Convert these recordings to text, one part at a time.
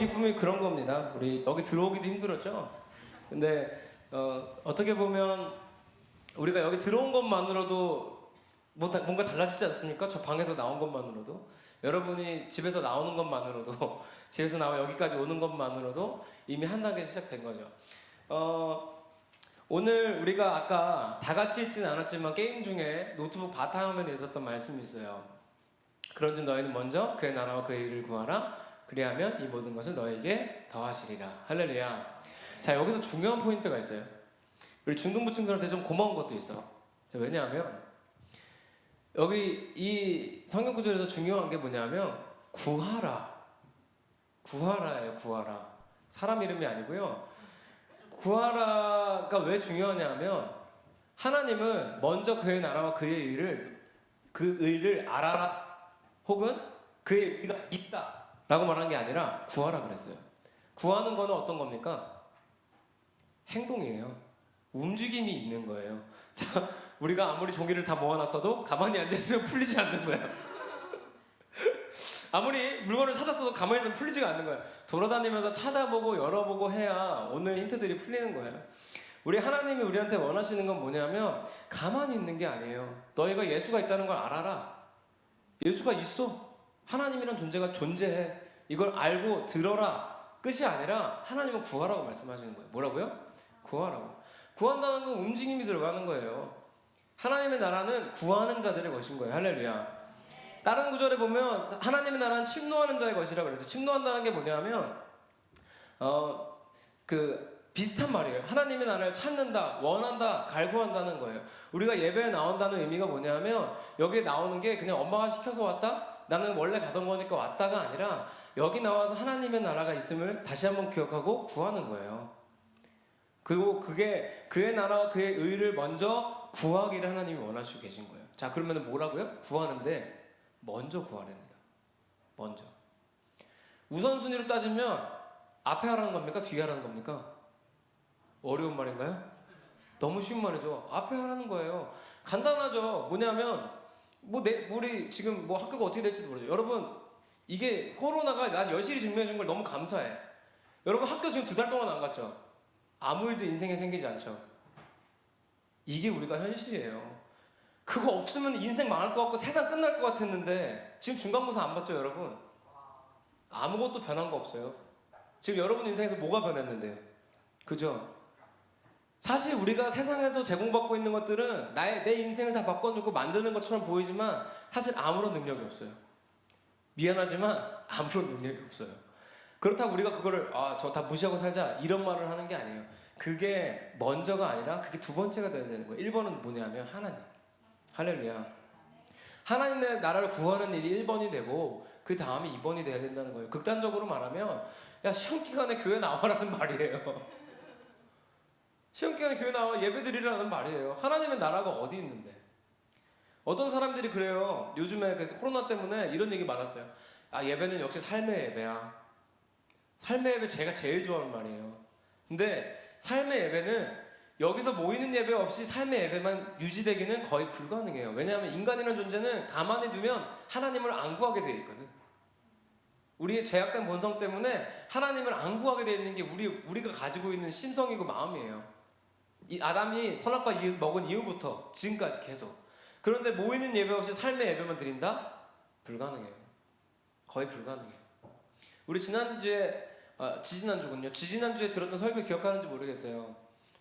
기쁨이 그런 겁니다. 우리 여기 들어오기도 힘들었죠. 근데 어, 어떻게 보면 우리가 여기 들어온 것만으로도 뭐 다- 뭔가 달라지지 않습니까? 저 방에서 나온 것만으로도 여러분이 집에서 나오는 것만으로도 집에서 나와 여기까지 오는 것만으로도 이미 한 단계 시작된 거죠. 어, 오늘 우리가 아까 다 같이 읽지는 않았지만 게임 중에 노트북 바탕화면에 있었던 말씀이 있어요. 그런즉 너희는 먼저 그의 나라와 그의 일을 구하라. 그리하면 이 모든 것을 너에게 더하시리라. 할렐루야. 자 여기서 중요한 포인트가 있어요. 우리 중등부층들한테 좀 고마운 것도 있어. 자, 왜냐하면 여기 이 성경 구절에서 중요한 게 뭐냐면 구하라. 구하라예요. 구하라. 사람 이름이 아니고요. 구하라가 왜 중요하냐면 하나님은 먼저 그의 나라와 그의 일을 그 의를 알아라 혹은 그의 의가 있다 라고 말하는 게 아니라 구하라 그랬어요. 구하는 거는 어떤 겁니까? 행동이에요. 움직임이 있는 거예요. 자, 우리가 아무리 종이를 다 모아놨어도 가만히 앉아있으면 풀리지 않는 거예요. 아무리 물건을 찾았어도 가만히 있으면 풀리지가 않는 거예요. 돌아다니면서 찾아보고 열어보고 해야 오늘 힌트들이 풀리는 거예요. 우리 하나님이 우리한테 원하시는 건 뭐냐면 가만히 있는 게 아니에요. 너희가 예수가 있다는 걸 알아라. 예수가 있어. 하나님이란 존재가 존재해. 이걸 알고 들어라. 끝이 아니라 하나님은 구하라고 말씀하시는 거예요. 뭐라고요? 구하라고. 구한다는 건 움직임이 들어가는 거예요. 하나님의 나라는 구하는 자들의 것인 거예요. 할렐루야. 다른 구절에 보면 하나님의 나라는 침노하는 자의 것이라 그래서 침노한다는 게 뭐냐면 어 그 비슷한 말이에요. 하나님의 나라를 찾는다, 원한다, 갈구한다는 거예요. 우리가 예배에 나온다는 의미가 뭐냐면 여기에 나오는 게 그냥 엄마가 시켜서 왔다. 나는 원래 가던 거니까 왔다가 아니라 여기 나와서 하나님의 나라가 있음을 다시 한번 기억하고 구하는 거예요. 그리고 그게 그의 나라와 그의 의를 먼저 구하기를 하나님이 원하시고 계신 거예요. 자, 그러면 뭐라고요? 구하는데 먼저 구하랍니다. 먼저. 우선순위로 따지면 앞에 하라는 겁니까? 뒤에 하라는 겁니까? 어려운 말인가요? 너무 쉬운 말이죠. 앞에 하라는 거예요. 간단하죠. 뭐냐면 뭐 내, 우리 지금 뭐 학교가 어떻게 될지도 모르죠. 여러분 이게 코로나가 난 여실히 증명해 준 걸 너무 감사해. 여러분 학교 지금 두 달 동안 안 갔죠? 아무 일도 인생에 생기지 않죠. 이게 우리가 현실이에요. 그거 없으면 인생 망할 것 같고 세상 끝날 것 같았는데 지금 중간고사 안 봤죠, 여러분? 아무것도 변한 거 없어요. 지금 여러분 인생에서 뭐가 변했는데요? 그죠? 사실 우리가 세상에서 제공받고 있는 것들은 나의 내 인생을 다 바꿔주고 만드는 것처럼 보이지만 사실 아무런 능력이 없어요. 미안하지만 아무런 능력이 없어요. 그렇다고 우리가 그거를 아 저 다 무시하고 살자 이런 말을 하는 게 아니에요. 그게 먼저가 아니라 그게 두 번째가 돼야 되는 거예요. 1번은 뭐냐면 하나님. 할렐루야. 하나님의 나라를 구하는 일이 1번이 되고 그 다음에 2번이 돼야 된다는 거예요. 극단적으로 말하면 야 시험 기간에 교회 나와라는 말이에요. 시험 기간에 교회 나와 예배 드리라는 말이에요. 하나님의 나라가 어디 있는데? 어떤 사람들이 그래요. 요즘에 그래서 코로나 때문에 이런 얘기 많았어요. 아 예배는 역시 삶의 예배야. 삶의 예배 제가 제일 좋아하는 말이에요. 근데 삶의 예배는 여기서 모이는 예배 없이 삶의 예배만 유지되기는 거의 불가능해요. 왜냐하면 인간이라는 존재는 가만히 두면 하나님을 안 구하게 되어 있거든. 우리의 죄악된 본성 때문에 하나님을 안 구하게 되어 있는 게 우리 우리가 가지고 있는 심성이고 마음이에요. 이 아담이 선악과 이후- 먹은 이후부터 지금까지 계속. 그런데 모이는 예배 없이 삶의 예배만 드린다? 불가능해요. 거의 불가능해요. 우리 지난주에 아, 지지난주군요. 지지난주에 들었던 설교 기억하는지 모르겠어요.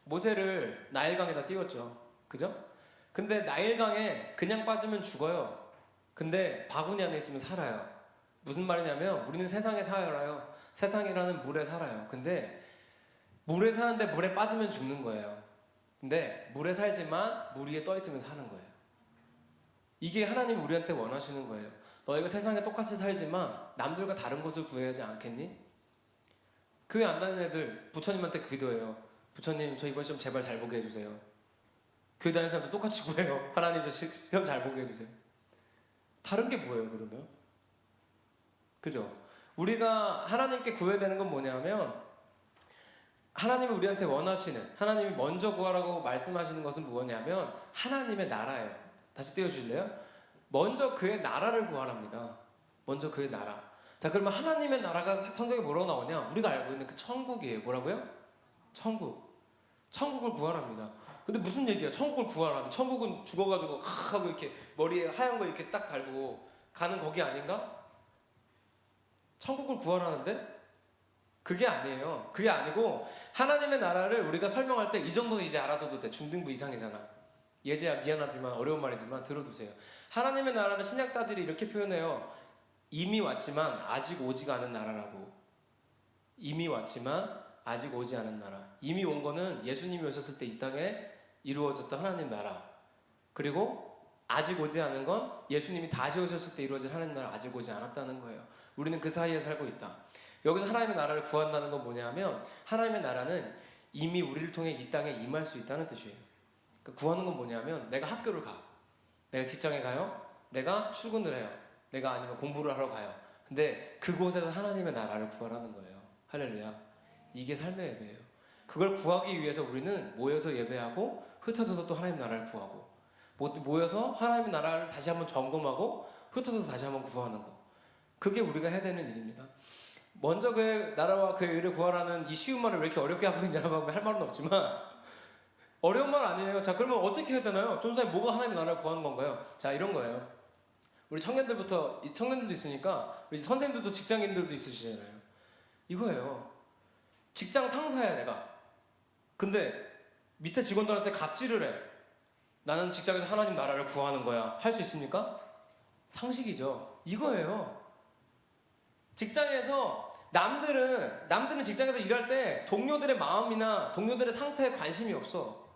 모세를 나일강에다 띄웠죠. 그죠? 근데 나일강에 그냥 빠지면 죽어요. 근데 바구니 안에 있으면 살아요. 무슨 말이냐면 우리는 세상에 살아요. 세상이라는 물에 살아요. 근데 물에 사는데 물에 빠지면 죽는 거예요. 근데 물에 살지만 물 위에 떠 있으면 사는 거예요. 이게 하나님 우리한테 원하시는 거예요. 너희가 세상에 똑같이 살지만 남들과 다른 곳을 구해야 하지 않겠니? 교회 안 다니는 애들 부처님한테 기도해요. 부처님 저 이번 시험 제발 잘 보게 해주세요. 교회 다니는 사람도 똑같이 구해요. 하나님 저 시- 시험 잘 보게 해주세요. 다른 게 뭐예요 그러면? 그죠? 우리가 하나님께 구해야 되는 건 뭐냐면 하나님이 우리한테 원하시는 하나님이 먼저 구하라고 말씀하시는 것은 무엇이냐면 하나님의 나라예요. 다시 띄워주실래요? 먼저 그의 나라를 구하랍니다. 먼저 그의 나라. 자 그러면 하나님의 나라가 성경에 뭐라고 나오냐? 우리가 알고 있는 그 천국이에요. 뭐라고요? 천국. 천국을 구하랍니다. 근데 무슨 얘기야? 천국을 구하라. 천국은 죽어가지고 하 하고 이렇게 머리에 하얀 거 이렇게 딱 달고 가는 거기 아닌가? 천국을 구하라는데 그게 아니에요. 그게 아니고 하나님의 나라를 우리가 설명할 때 이 정도는 이제 알아둬도 돼. 중등부 이상이잖아. 예지야 미안하지만 어려운 말이지만 들어두세요. 하나님의 나라는 신약다들이 이렇게 표현해요. 이미 왔지만 아직 오지가 않은 나라라고. 이미 왔지만 아직 오지 않은 나라. 이미 온 거는 예수님이 오셨을 때 이 땅에 이루어졌던 하나님 나라. 그리고 아직 오지 않은 건 예수님이 다시 오셨을 때 이루어질 하나님 나라 아직 오지 않았다는 거예요. 우리는 그 사이에 살고 있다. 여기서 하나님의 나라를 구한다는 건 뭐냐면 하나님의 나라는 이미 우리를 통해 이 땅에 임할 수 있다는 뜻이에요. 그러니까 구하는 건 뭐냐면 내가 학교를 가. 내가 직장에 가요. 내가 출근을 해요. 내가 아니면 공부를 하러 가요. 근데 그곳에서 하나님의 나라를 구하라는 거예요. 할렐루야. 이게 삶의 예배예요. 그걸 구하기 위해서 우리는 모여서 예배하고 흩어져서 또 하나님 나라를 구하고 모- 모여서 하나님의 나라를 다시 한번 점검하고 흩어져서 다시 한번 구하는 거. 그게 우리가 해야 되는 일입니다. 먼저 그 나라와 그 의를 구하라는 이 쉬운 말을 왜 이렇게 어렵게 하고 있냐고 하면 할 말은 없지만 어려운 말 아니에요. 자 그러면 어떻게 해야 되나요? 전사님 뭐가 하나님의 나라를 구하는 건가요? 자 이런 거예요. 우리 청년들부터 이 청년들도 있으니까 우리 선생님들도 직장인들도 있으시잖아요. 이거예요. 직장 상사야 내가. 근데 밑에 직원들한테 갑질을 해. 나는 직장에서 하나님 나라를 구하는 거야. 할 수 있습니까? 상식이죠. 이거예요. 직장에서 남들은 남들은 직장에서 일할 때 동료들의 마음이나 동료들의 상태에 관심이 없어.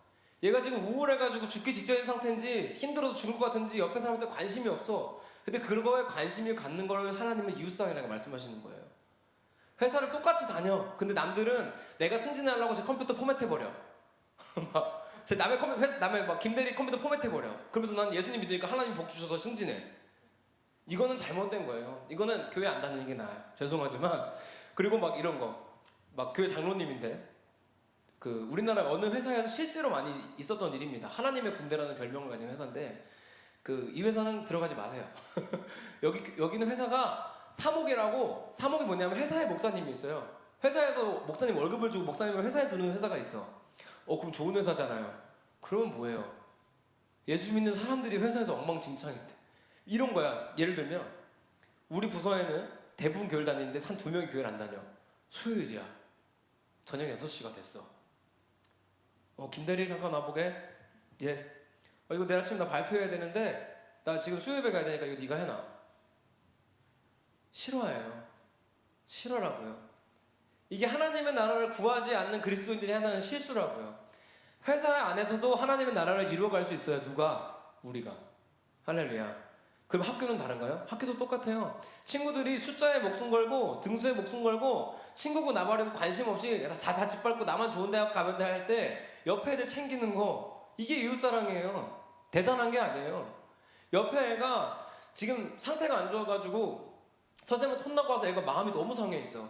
얘가 지금 우울해가지고 죽기 직전인 상태인지 힘들어서 죽을 것 같은지 옆에 사람한테 관심이 없어. 근데 그거에 관심을 갖는 걸 하나님은 이웃사랑이라고 말씀하시는 거예요. 회사를 똑같이 다녀. 근데 남들은 내가 승진하려고 제 컴퓨터 포맷해 버려. 막, 제 남의 컴퓨터, 남의 막 김대리 컴퓨터 포맷해 버려. 그러면서 난 예수님 믿으니까 하나님 복 주셔서 승진해. 이거는 잘못된 거예요. 이거는 교회 안 다니는 게 나아요. 죄송하지만. 그리고 막 이런 거. 막 교회 장로님인데. 그 우리나라 어느 회사에서 실제로 많이 있었던 일입니다. 하나님의 군대라는 별명을 가진 회사인데 그 이 회사는 들어가지 마세요. 여기 여기는 회사가 사목이라고 사목이 뭐냐면 회사에 목사님이 있어요. 회사에서 목사님 월급을 주고 목사님을 회사에 두는 회사가 있어. 어 그럼 좋은 회사잖아요. 그러면 뭐예요? 예수 믿는 사람들이 회사에서 엉망진창인데 이런 거야. 예를 들면 우리 부서에는 대부분 교회를 다니는데 한 두 명이 교회를 안 다녀. 수요일이야. 저녁 6시가 됐어. 어, 김대리 잠깐 와보게. 예. 어, 이거 내일 아침 나 발표해야 되는데 나 지금 수요일에 가야 되니까 이거 네가 해놔. 싫어해요. 싫어라고요. 이게 하나님의 나라를 구하지 않는 그리스도인들이 하는 실수라고요. 회사 안에서도 하나님의 나라를 이루어갈 수 있어요. 누가? 우리가. 할렐루야. 그럼 학교는 다른가요? 학교도 똑같아요. 친구들이 숫자에 목숨 걸고 등수에 목숨 걸고 친구고 나발이고 관심 없이 자다 짓밟고 나만 좋은 대학 가면 돼 할 때 옆에 애들 챙기는 거 이게 이웃사랑이에요. 대단한 게 아니에요. 옆에 애가 지금 상태가 안 좋아가지고 선생님한테 혼나고 와서 애가 마음이 너무 상해 있어.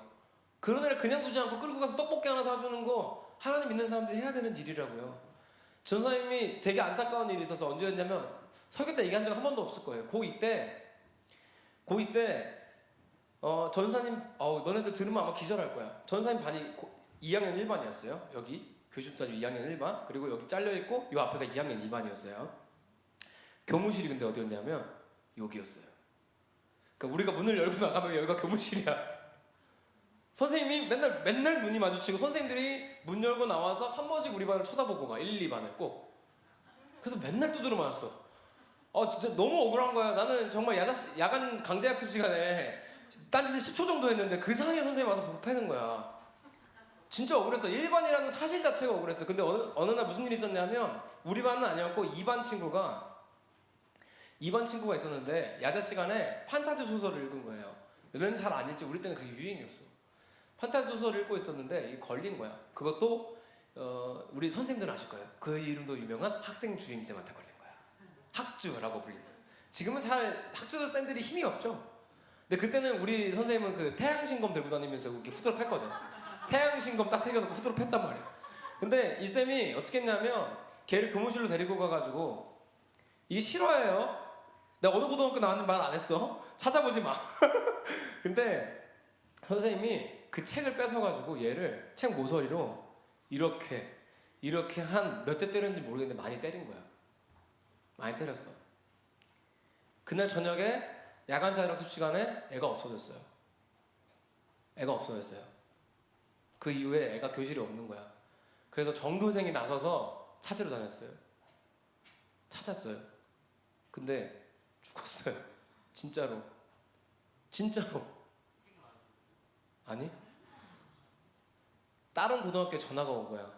그런 애를 그냥 두지 않고 끌고 가서 떡볶이 하나 사주는 거 하나님 믿는 사람들이 해야 되는 일이라고요. 전사님이 되게 안타까운 일이 있어서 언제였냐면 설교 때 얘기한 적 한 번도 없을 거예요. 고2 때, 고2 때, 어, 전사님, 어, 너네들 들으면 아마 기절할 거야. 전사님 반이 고, 2학년 1반이었어요. 여기. 교실부터 2학년 1반. 그리고 여기 잘려있고, 요 앞에가 2학년 2반이었어요. 교무실이 근데 어디였냐면, 여기였어요. 그러니까 우리가 문을 열고 나가면 여기가 교무실이야. 선생님이 맨날, 맨날 눈이 마주치고, 선생님들이 문 열고 나와서 한 번씩 우리 반을 쳐다보고 가. 1, 2반을 꼭. 그래서 맨날 두드려 맞았어. 어 진짜 너무 억울한 거야. 나는 정말 야자 시- 야간 강제 학습 시간에 딴짓을 10초 정도 했는데 그 사이에 선생님 와서 복 패는 거야. 진짜 억울했어. 1반이라는 사실 자체가 억울했어. 근데 어느, 어느 날 무슨 일이 있었냐면 우리 반은 아니었고 2반 친구가 2반 친구가 있었는데 야자 시간에 판타지 소설을 읽은 거예요. 너는 잘 안 읽지. 우리 때는 그게 유행이었어. 판타지 소설을 읽고 있었는데 걸린 거야. 그것도 어, 우리 선생님들은 아실 거예요. 그 이름도 유명한 학생 주임쌤한테 걸린. 학주라고 불리는. 지금은 잘 학주 쌤들이 힘이 없죠. 근데 그때는 우리 선생님은 그 태양신검 들고 다니면서 이렇게 후드로 팼거든. 태양신검 딱 새겨놓고 후드로 팼단 말이야. 근데 이 쌤이 어떻게 했냐면 걔를 교무실로 데리고 가가지고 이게 싫어해요. 내가 어느 고등학교 나왔는지 말 안 했어. 찾아보지 마. 근데 선생님이 그 책을 뺏어가지고 얘를 책 모서리로 이렇게 이렇게 한 몇 대 때렸는지 모르겠는데 많이 때린 거야. 많이 때렸어. 그날 저녁에 야간 자율학습 시간에 애가 없어졌어요. 애가 없어졌어요. 그 이후에 애가 교실에 없는 거야. 그래서 전교생이 나서서 찾으러 다녔어요. 찾았어요. 근데 죽었어요. 진짜로. 진짜로. 아니? 다른 고등학교에 전화가 온 거야.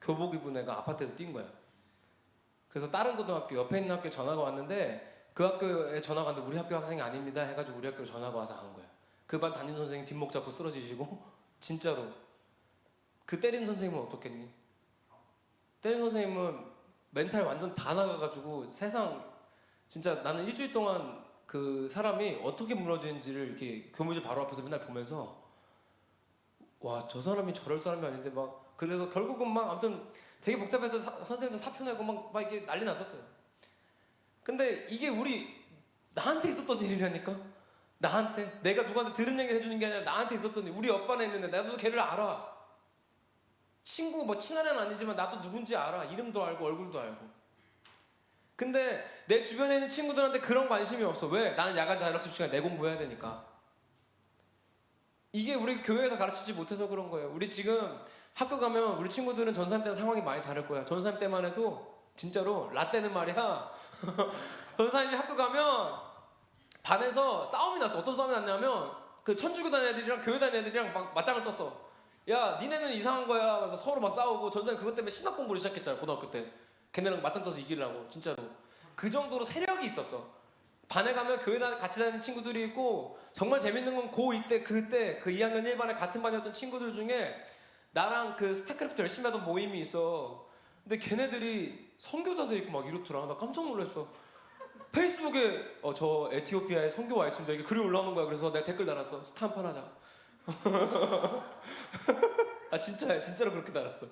교복 입은 애가 아파트에서 뛴 거야. 그래서 다른 고등학교 옆에 있는 학교에 전화가 왔는데 그 학교에 전화가 왔는데 우리 학교 학생이 아닙니다 해가지고 우리 학교로 전화가 와서 간 거야. 그반 담임 선생님 뒷목 잡고 쓰러지시고 진짜로 그 때린 선생님은 어떻겠니? 때린 선생님은 멘탈 완전 다 나가가지고 세상 진짜 나는 일주일 동안 그 사람이 어떻게 무너지는지를 이렇게 교무실 바로 앞에서 맨날 보면서 와 저 사람이 저럴 사람이 아닌데 막 그래서 결국은 막 아무튼 되게 복잡해서 사- 선생님도 사표 내고 막, 막 이게 난리 났었어요. 근데 이게 우리 나한테 있었던 일이라니까? 나한테? 내가 누구한테 들은 얘기를 해주는 게 아니라 나한테 있었던 일. 우리 옆반에 있는데 나도 걔를 알아. 친구 뭐 친한 애는 아니지만 나도 누군지 알아. 이름도 알고 얼굴도 알고. 근데 내 주변에 있는 친구들한테 그런 관심이 없어. 왜? 나는 야간 자율학습 시간에 내 공부해야 되니까 이게 우리 교회에서 가르치지 못해서 그런 거예요 우리 지금 학교 가면 우리 친구들은 전산 때 상황이 많이 다를 거야 전산 때만 해도 진짜로 라떼는 말이야 전사님이 학교 가면 반에서 싸움이 났어. 어떤 싸움이 났냐면 그 천주교 다니는 애들이랑 교회 다니는 애들이랑 막 맞짱을 떴어. 야, 니네는 이상한 거야. 그래서 서로 막 싸우고 전사님 그것 때문에 신학 공부를 시작했잖아 고등학교 때. 걔네랑 맞짱 떠서 이기려고 진짜로. 그 정도로 세력이 있었어. 반에 가면 교회 다 같이 다니는 친구들이 있고 정말 재밌는 건 고2 때 그때 그 2학년 1반에 같은 반이었던 친구들 중에 나랑 그 스타크래프트 열심히 하던 모임이 있어. 근데 걔네들이 선교사들 있고 막 이렇더라. 나 깜짝 놀랐어. 페이스북에 어, 저 에티오피아에 선교 와 있습니다. 이게 글이 올라오는 거야. 그래서 내가 댓글 달았어. 스타 한 판 하자. 아 진짜야. 진짜로 그렇게 달았어.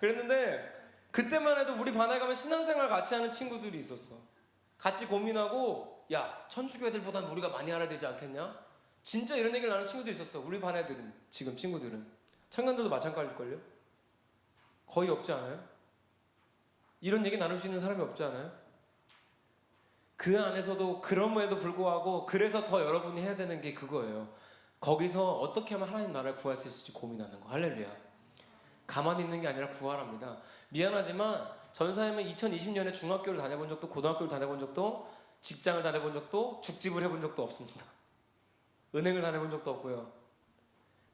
그랬는데 그때만 해도 우리 반에 가면 신앙생활 같이 하는 친구들이 있었어. 같이 고민하고 야 천주교 애들보단 우리가 많이 알아야 되지 않겠냐? 진짜 이런 얘기를 나누는 친구도 있었어. 우리 반 애들은 지금 친구들은 청년들도 마찬가지일걸요? 거의 없지 않아요? 이런 얘기 나눌 수 있는 사람이 없지 않아요? 그 안에서도 그럼에도 불구하고 그래서 더 여러분이 해야 되는 게 그거예요. 거기서 어떻게 하면 하나님 나라를 구할 수 있을지 고민하는 거. 할렐루야. 가만히 있는 게 아니라 구하랍니다. 미안하지만 전사님은 2020년에 중학교를 다녀본 적도 고등학교를 다녀본 적도 직장을 다녀본 적도 죽집을 해본 적도 없습니다. 은행을 다녀본 적도 없고요.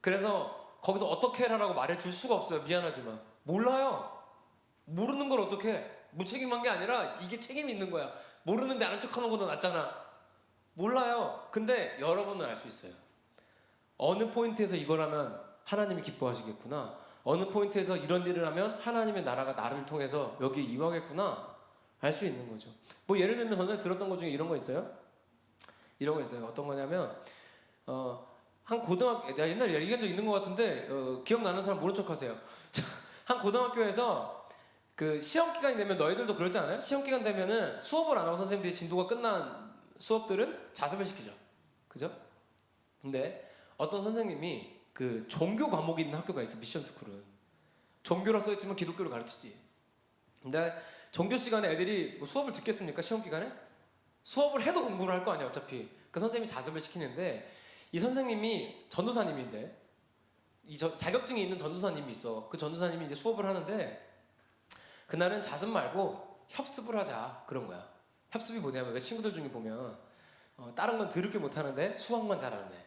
그래서 거기서 어떻게 해라라고 말해줄 수가 없어요. 미안하지만 몰라요. 모르는 걸 어떻게 해? 무책임한 게 아니라 이게 책임이 있는 거야. 모르는데 아는 척하는 것도 낫잖아. 몰라요. 근데 여러분은 알 수 있어요. 어느 포인트에서 이걸 하면 하나님이 기뻐하시겠구나. 어느 포인트에서 이런 일을 하면 하나님의 나라가 나를 통해서 여기 임하겠구나. 알 수 있는 거죠. 뭐 예를 들면 전에 들었던 것 중에 이런 거 있어요. 이런 거 있어요. 어떤 거냐면 어, 한 고등학교 내가 옛날에 얘기한 적 있는 것 같은데 어, 기억나는 사람 모른 척하세요. 한 고등학교에서 그 시험 기간이 되면 너희들도 그러지 않아요? 시험 기간 되면은 수업을 안 하고 선생님들이 진도가 끝난 수업들은 자습을 시키죠. 그죠? 근데 어떤 선생님이 그 종교 과목이 있는 학교가 있어 미션 스쿨은 종교라 써있지만 기독교를 가르치지. 근데 종교 시간에 애들이 뭐 수업을 듣겠습니까? 시험 기간에? 수업을 해도 공부를 할 거 아니야 어차피. 그 선생님이 자습을 시키는데 이 선생님이 전도사님인데 이 저- 자격증이 있는 전도사님이 있어. 그 전도사님이 이제 수업을 하는데 그날은 자습 말고 협습을 하자 그런 거야. 협습이 뭐냐면 왜 친구들 중에 보면 어, 다른 건 더럽게 못하는데 수학만 잘하는 애,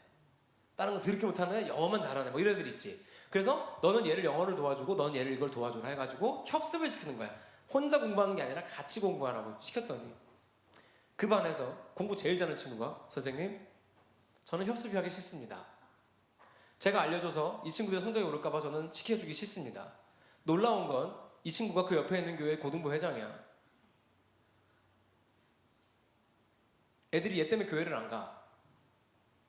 다른 건 더럽게 못하는데 영어만 잘하는 애, 뭐 이런 애들 있지. 그래서 너는 얘를 영어를 도와주고 너는 얘를 이걸 도와줘라 해가지고 협습을 시키는 거야. 혼자 공부하는 게 아니라 같이 공부하라고 시켰더니 그 반에서 공부 제일 잘하는 친구가 선생님 저는 협습이 하기 싫습니다. 제가 알려줘서 이 친구들 성적이 오를까봐 저는 시켜주기 싫습니다. 놀라운 건 이 친구가 그 옆에 있는 교회 고등부 회장이야. 애들이 얘 때문에 교회를 안 가.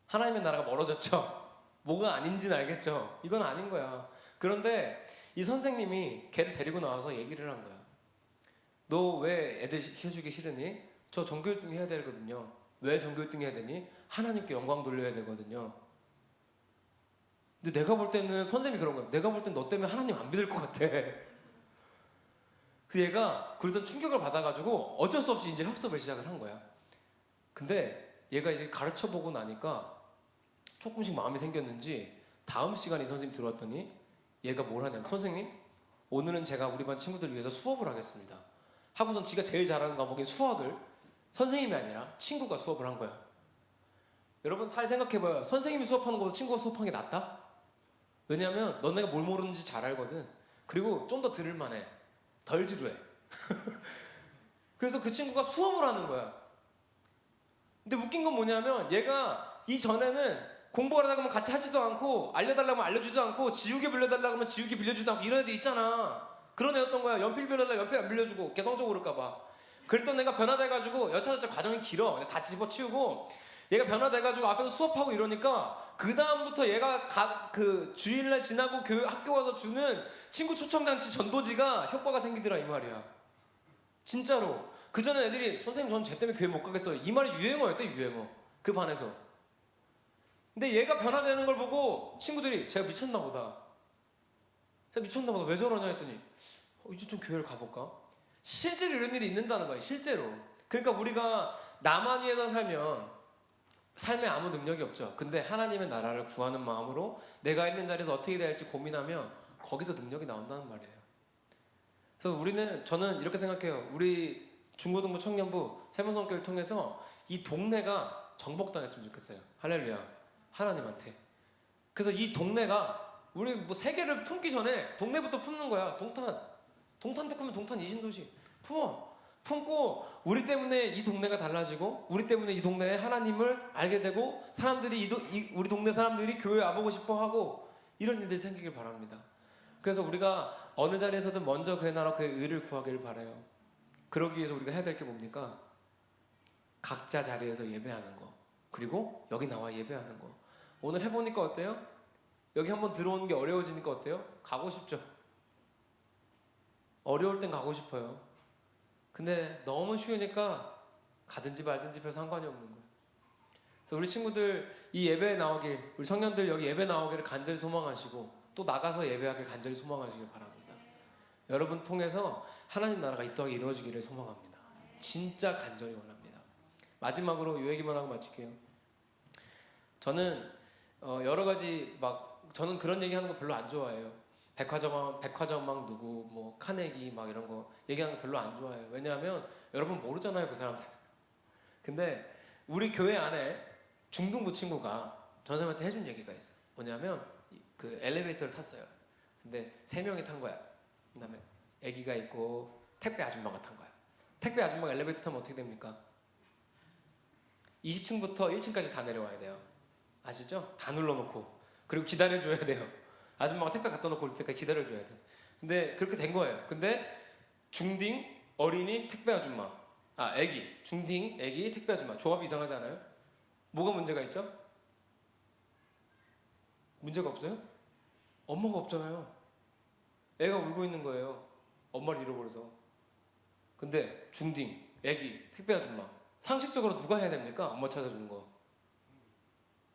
하나님의 나라가 멀어졌죠. 뭐가 아닌지는 알겠죠. 이건 아닌 거야. 그런데 이 선생님이 걔를 데리고 나와서 얘기를 한 거야. 너 왜 애들 시켜주기 싫으니? 저 정교육 좀 해야 되거든요. 왜 전교 1등 해야 되니? 하나님께 영광 돌려야 되거든요. 근데 내가 볼 때는 선생님이 그런 거야. 내가 볼 땐 너 때문에 하나님 안 믿을 것 같아. 그 얘가 그래서 충격을 받아가지고 어쩔 수 없이 이제 학습을 시작을 한 거야. 근데 얘가 이제 가르쳐 보고 나니까 조금씩 마음이 생겼는지 다음 시간에 선생님 들어왔더니 얘가 뭘 하냐면 선생님 오늘은 제가 우리 반 친구들 위해서 수업을 하겠습니다. 하고선 지가 제일 잘하는 과목인 수학을 선생님이 아니라 친구가 수업을 한 거야. 여러분 잘 생각해봐요. 선생님이 수업하는 것보다 친구가 수업하는 게 낫다? 왜냐하면 너네가 뭘 모르는지 잘 알거든. 그리고 좀 더 들을만해. 덜 지루해. 그래서 그 친구가 수업을 하는 거야. 근데 웃긴 건 뭐냐면 얘가 이전에는 공부하려고 하면 같이 하지도 않고 알려달라고 하면 알려주지도 않고 지우개 빌려달라고 하면 지우개 빌려주지도 않고 이런 애들 있잖아. 그런 애였던 거야. 연필 빌려달라고 연필 안 빌려주고 개성적으로 그럴까봐. 그랬던 애가 변화돼가지고 여차저차 과정이 길어. 다 집어치우고 얘가 변화돼가지고 앞에서 수업하고 이러니까 그 다음부터 얘가 가, 그 주일날 지나고 교회 학교 와서 주는 친구 초청장치 전도지가 효과가 생기더라 이 말이야. 진짜로. 그 전에 애들이 선생님 저는 쟤 때문에 교회 못 가겠어요. 이 말이 유행어였대 유행어. 그 반에서. 근데 얘가 변화되는 걸 보고 친구들이 제가 미쳤나 보다. 제가 미쳤나 보다. 왜 저러냐 했더니 어, 이제 좀 교회를 가볼까? 실제로 이런 일이 있는다는 거예요. 실제로. 그러니까 우리가 나만 위해서 살면 삶에 아무 능력이 없죠. 근데 하나님의 나라를 구하는 마음으로 내가 있는 자리에서 어떻게 해야 할지 고민하면 거기서 능력이 나온다는 말이에요. 그래서 우리는 저는 이렇게 생각해요. 우리 중고등부 청년부 세번성교를 통해서 이 동네가 정복당했으면 좋겠어요. 할렐루야. 하나님한테. 그래서 이 동네가 우리 뭐 세계를 품기 전에 동네부터 품는 거야. 동탄. 동탄 도 크면 동탄 이신도시. 품어. 품고 우리 때문에 이 동네가 달라지고 우리 때문에 이 동네에 하나님을 알게 되고 사람들이 이, 도, 이 우리 동네 사람들이 교회 와보고 싶어 하고 이런 일들이 생기길 바랍니다. 그래서 우리가 어느 자리에서든 먼저 그의 나라 그의 의를 구하기를 바라요. 그러기 위해서 우리가 해야 될 게 뭡니까? 각자 자리에서 예배하는 거. 그리고 여기 나와 예배하는 거. 오늘 해보니까 어때요? 여기 한번 들어오는 게 어려워지니까 어때요? 가고 싶죠. 어려울 땐 가고 싶어요. 근데 너무 쉬우니까 가든지 말든지 별 상관이 없는 거예요. 그래서 우리 친구들 이 예배에 나오길, 우리 청년들 여기 예배 나오기를 간절히 소망하시고 또 나가서 예배하길 간절히 소망하시길 바랍니다. 여러분 통해서 하나님 나라가 이 땅에 이루어지기를 소망합니다. 진짜 간절히 원합니다. 마지막으로 요 얘기만 하고 마칠게요. 저는 어, 여러 가지 막 저는 그런 얘기하는 거 별로 안 좋아해요. 백화점 백화점막 누구 뭐 카네기 막 이런 거 얘기하는 거 별로 안 좋아해요. 왜냐하면 여러분 모르잖아요 그 사람들. 근데 우리 교회 안에 중등부 친구가 전 선생님한테 해준 얘기가 있어. 뭐냐면 그 엘리베이터를 탔어요. 근데 세 명이 탄 거야. 그다음에 아기가 있고 택배 아줌마가 탄 거야. 택배 아줌마가 엘리베이터 타면 어떻게 됩니까? 20층부터 1층까지 다 내려와야 돼요. 아시죠? 다 눌러놓고 그리고 기다려줘야 돼요. 아줌마가 택배 갖다 놓고 올 때까지 기다려줘야 돼. 근데 그렇게 된 거예요. 근데 중딩 어린이 택배 아줌마, 아 아기 중딩 아기 택배 아줌마 조합이 이상하지 않아요? 뭐가 문제가 있죠? 문제가 없어요? 엄마가 없잖아요. 애가 울고 있는 거예요. 엄마를 잃어버려서. 근데 중딩 아기 택배 아줌마 상식적으로 누가 해야 됩니까? 엄마 찾아주는 거.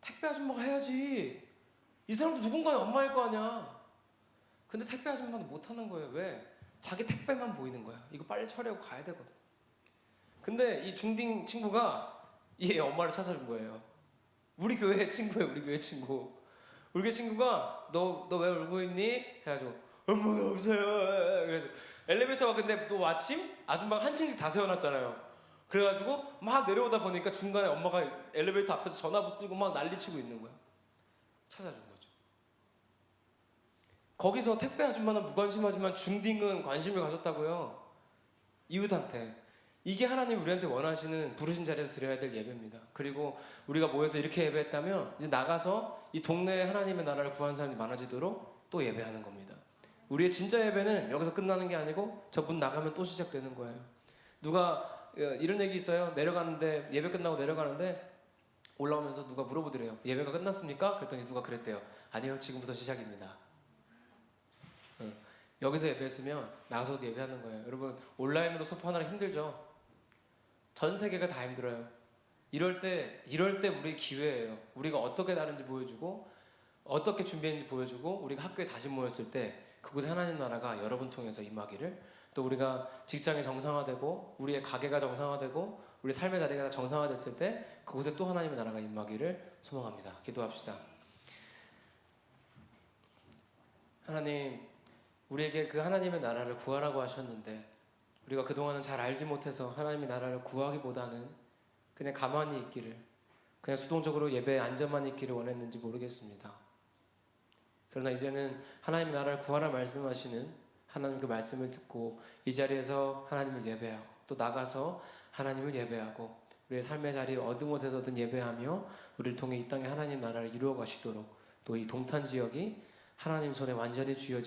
택배 아줌마가 해야지. 이 사람도 누군가의 엄마일 거 아니야. 근데 택배 아줌마는 못 하는 거예요. 왜? 자기 택배만 보이는 거야. 이거 빨리 처리하고 가야 되거든. 근데 이 중딩 친구가 이 엄마를 찾아준 거예요. 우리 교회 친구예요. 우리 교회 친구. 우리 교회 친구가 너 너 왜 울고 있니? 해가지고 엄마가 없어요. 그래서 엘리베이터가 근데 또 마침 아줌마가 한 층씩 다 세워놨잖아요. 그래가지고 막 내려오다 보니까 중간에 엄마가 엘리베이터 앞에서 전화 붙들고 막 난리치고 있는 거야. 찾아준 거죠. 거기서 택배 아줌마는 무관심하지만 중딩은 관심을 가졌다고요. 이웃한테. 이게 하나님 우리한테 원하시는 부르신 자리에서 드려야 될 예배입니다. 그리고 우리가 모여서 이렇게 예배했다면 이제 나가서 이 동네에 하나님의 나라를 구하는 사람이 많아지도록 또 예배하는 겁니다. 우리의 진짜 예배는 여기서 끝나는 게 아니고 저 문 나가면 또 시작되는 거예요. 누가 어, 이런 얘기 있어요. 내려가는데 예배 끝나고 내려가는데 올라오면서 누가 물어보더래요. 예배가 끝났습니까? 그랬더니 누가 그랬대요. 아니요, 지금부터 시작입니다. 어, 여기서 예배했으면 나가서도 예배하는 거예요. 여러분 온라인으로 수업하느라 힘들죠. 전 세계가 다 힘들어요. 이럴 때 이럴 때 우리 기회예요. 우리가 어떻게 다른지 보여주고 어떻게 준비했는지 보여주고 우리가 학교에 다시 모였을 때 그곳에 하나님 나라가 여러분 통해서 임하기를 또 우리가 직장이 정상화되고 우리의 가게가 정상화되고 우리 삶의 자리가 정상화됐을 때 그곳에 또 하나님의 나라가 임하기를 소망합니다. 기도합시다. 하나님 우리에게 그 하나님의 나라를 구하라고 하셨는데 우리가 그동안은 잘 알지 못해서 하나님의 나라를 구하기보다는 그냥 가만히 있기를 그냥 수동적으로 예배에 앉아만 있기를 원했는지 모르겠습니다. 그러나 이제는 하나님의 나라를 구하라 말씀하시는 하나님 그 말씀을 듣고 이 자리에서 하나님을 예배하고 또 나가서 하나님을 예배하고 우리의 삶의 자리 어느 곳에서든 예배하며 우리를 통해 이 땅에 하나님 나라를 이루어 가시도록 또 이 동탄 지역이 하나님 손에 완전히 쥐어진